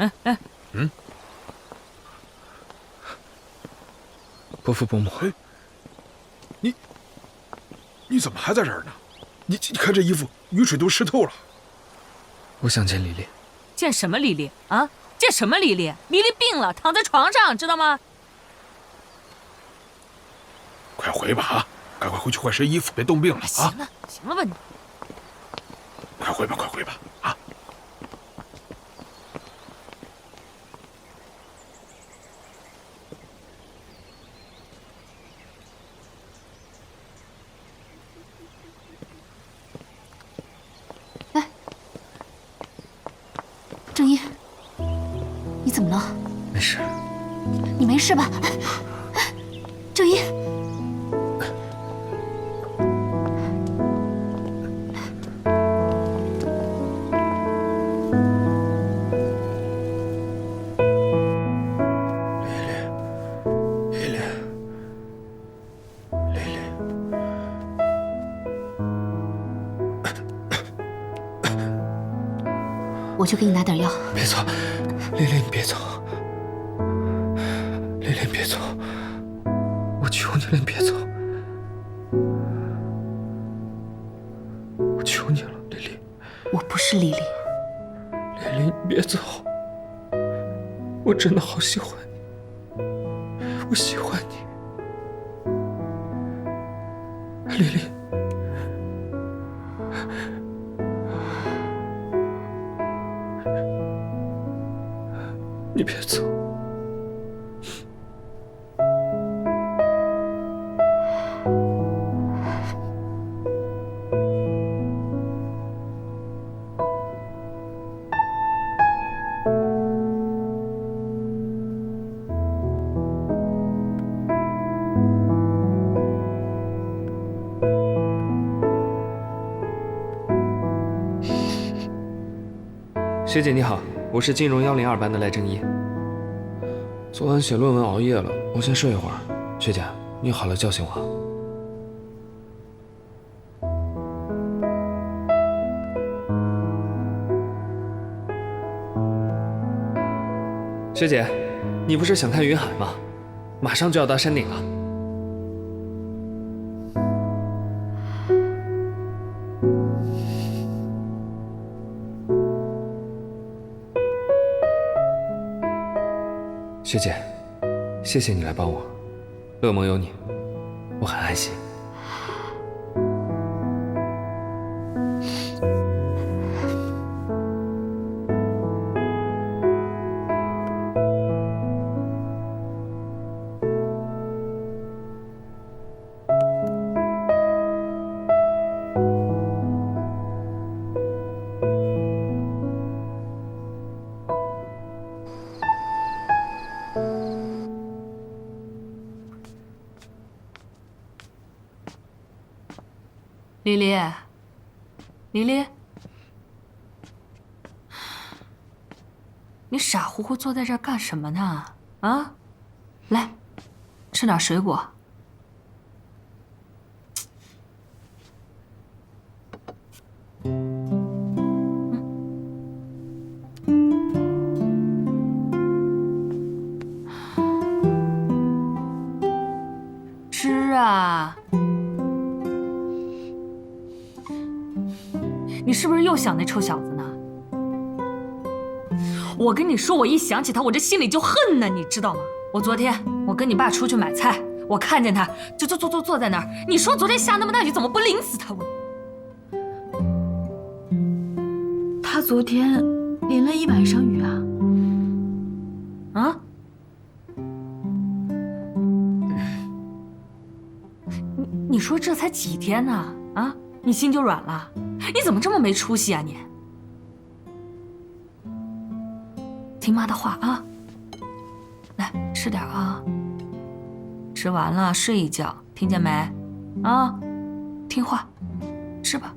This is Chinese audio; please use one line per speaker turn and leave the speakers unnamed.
哎哎，
嗯，伯父伯母，
哎，你你怎么还在这儿呢？你你看这衣服，雨水都湿透了。
我想见丽丽。
见什么丽丽啊？见什么丽丽？丽丽病了，躺在床上，知道吗？
快回吧啊！赶快回去换身衣服，别冻病了啊！
行了，行了吧你。
快回吧，快回吧啊！
哎，郑一，你怎么了？
没事。
你没事吧？我去给你拿点药。
别走，丽丽，你别走。丽丽，别走，我求你了，你别走。我求你了，丽丽。
我不是丽丽。
丽丽，你别走。我真的好喜欢你，我喜欢你，丽丽。你别走。学姐你好，我是金融幺零二班的赖正一。昨晚写论文熬夜了，我先睡一会儿。学姐，你好了叫醒我。学姐，你不是想看云海吗？马上就要到山顶了。学姐，谢谢你来帮我，乐萌有你，我很安心。
丽丽，丽丽，你傻乎乎坐在这儿干什么呢？啊，来，吃点水果。你是不是又想那臭小子呢？我跟你说，我一想起他，我这心里就恨呢，你知道吗？我昨天我跟你爸出去买菜，我看见他就坐坐坐坐在那儿。你说昨天下那么大雨，怎么不淋死他？我
他昨天淋了一晚上雨啊！
啊？你你说这才几天呢？啊，你心就软了？你怎么这么没出息啊你？听妈的话啊！来吃点啊！吃完了睡一觉，听见没？啊，听话，吃吧。